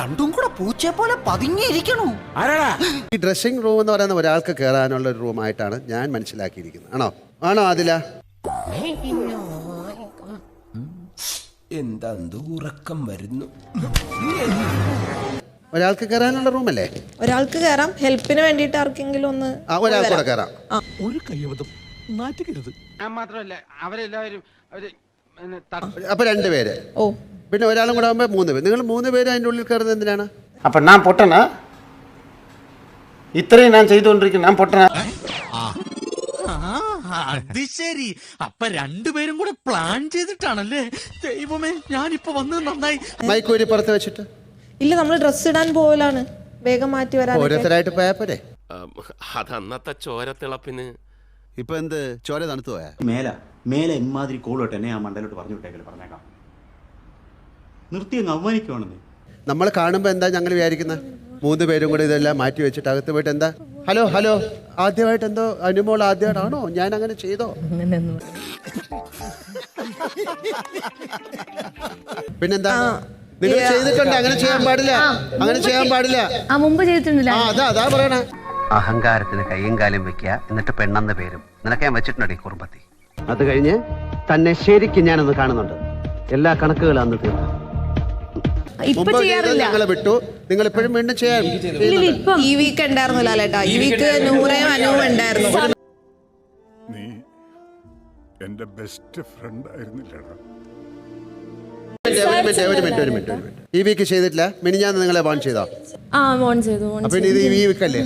രണ്ടും കൂടെ പൂച്ചയെ പോലെ പതുങ്ങിയിരിക്കണു. ആരാടാ? ഈ ഡ്രസ്സിംഗ് റൂം എന്ന് പറയുന്ന ഒരാൾക്ക് കേറാനുള്ള ഒരു റൂമായിട്ടാണ് ഞാൻ മനസ്സിലാക്കിയിരിക്കുന്നത്. ആണോ? ആണോ അതില എന്താ ഉറക്കം വരുന്നു? ഒരാൾക്ക് കയറാനുള്ള റൂമല്ലേ ഒരാൾക്ക് കയറാം ഹെൽപ്പിന് വേണ്ടിയിട്ട് ആർക്കെങ്കിലും ഒന്ന് ആ ഒരാൾക്ക് കൂടെ കയറാം ഞാൻ മാത്രമല്ല അവരെല്ലാവരും അവർ അപ്പൊ രണ്ടുപേര്. ഓ. പിന്നെ ഒരാളും കൂടെ ആകുമ്പോൾ മൂന്ന് പേര്. നിങ്ങൾ മൂന്ന് പേര് അതിന്റെ ഉള്ളിൽ കയറുന്നത് എന്തിനാണ്? അപ്പം ഞാൻ പൊട്ടനാ? ഇത്രയും ഞാൻ ചെയ്തുകൊണ്ടിരിക്കുന്നു. ഞാൻ പൊട്ടനാ? അത് ശരി. അപ്പൊ രണ്ടുപേരും കൂടെ പ്ലാൻ ചെയ്തിട്ടാണല്ലേ? ദൈവമേ ഞാനിപ്പോ വന്നത് നന്നായി. മൈക്ക് ഒരു പുറത്ത് വെച്ചിട്ട്. ഇല്ല നമ്മൾ ഡ്രസ് ഇടാൻ പോവലാണ്. വേഗം മാറ്റി വരാൻ ഓരോരുത്തരായിട്ട് പോയപ്പോരെ അത് അന്നത്തെ ചോര തിളപ്പിന്. ഇപ്പൊ എന്ത്? ചോര തണുത്തു പോയാ? മേല മേലെ ഇമാതിരി കോളോട്ടെ എന്നെ ആ മണ്ടലോട്ട് പറഞ്ഞു വിട്ടേക്കൽ പറഞ്ഞേക്കാം. നിർത്തി അങ്ങ് അവമാനിക്കുവാണെന്നേ. നമ്മൾ കാണുമ്പോൾ എന്താ ഞങ്ങൾ വിചാരിക്കുന്നത് മൂന്ന് പേരും കൂടെ ഇതെല്ലാം മാറ്റി വെച്ചിട്ട് അകത്ത് പോയിട്ട് എന്താ? ഹലോ ഹലോ ആദ്യമായിട്ട് എന്തോ അനുമോൾ ആദ്യമായിട്ടാണോ? ഞാൻ അങ്ങനെ ചെയ്തോ? പിന്നെന്താ? നിങ്ങൾ ചെയ്തിട്ടുണ്ട് അങ്ങനെ ചെയ്യാൻ പാടില്ല. അങ്ങനെ ചെയ്യാൻ പാടില്ല. ആ മുമ്പ് ചെയ്തിട്ടുണ്ടല്ലോ? ആ അതാ അതാ പറയണേ. അഹങ്കാരത്തിന് കയ്യും കാലും വെക്കുക എന്നിട്ട് പെണ്ണെന്ന പേരും. നിനക്ക് ഞാൻ വെച്ചിട്ടുണ്ടോ ഈ കുറുമ്പത്തി? അത് കഴിഞ്ഞ് തന്നെ ശരിക്കും ഞാനൊന്ന് കാണുന്നുണ്ട്. എല്ലാ കണക്കുകളും അന്ന് തീർന്നു ഇപ്പൊ മുമ്പ് ചെയ്യാറില്ല. ഞങ്ങളെ വിട്ടു. നിങ്ങൾ ഇപ്പോഴും വീണ്ടും ചെയ്യാൻ ഈ വീക്ക് ഉണ്ടായിരുന്നു ലാലേട്ടാ ഈ വീക്ക് നൂറയും അനുവും ഉണ്ടായിരുന്നു. നീ എന്റെ ബെസ്റ്റ് ഫ്രണ്ട് ആയിരുന്നില്ലടാ. ഒരു മിനിറ്റ് ഒരു മിനിറ്റ് ഒരു മിനിറ്റ് ഒരു മിനിറ്റ് ഈ വീക്ക് ചെയ്തിട്ടില്ല. മിനിഞ്ഞാന്ന് നിങ്ങളെ വാൺ ചെയ്താ? ആ ഓൺ ചെയ്തു ഓൺ അപ്പൊ ഇനി ഇത് ഈ വീക്ക് അല്ലേ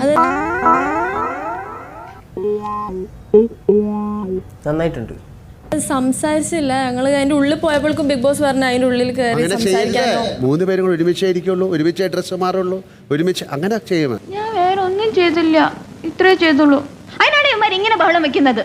നന്നായിട്ടുണ്ട്. സംസാരിച്ചില്ല. ഞങ്ങൾ അതിന്റെ ഉള്ളിൽ പോയപ്പോഴേക്കും ബിഗ് ബോസ് പറഞ്ഞ അതിന്റെ ഉള്ളിൽ കയറി അങ്ങനെ ചെയ്യരുത്. സംസാരിക്കാനോ. മൂന്ന് പേരും കൂടെ ഒരുമിച്ചേ ഇരിക്കുള്ളൂ ഒരുമിച്ചേ ഡ്രസ്സ് മാറുള്ളൂ ഒരുമിച്ച് അങ്ങനെ ചെയ്യുമോ ഞാൻ വേറെ ഒന്നും ചെയ്തില്ല. ഇത്രേ ചെയ്തുള്ളൂ. അതിനാണ് ഇവന്മാർ ഇങ്ങനെ ബഹളം വെക്കുന്നത്.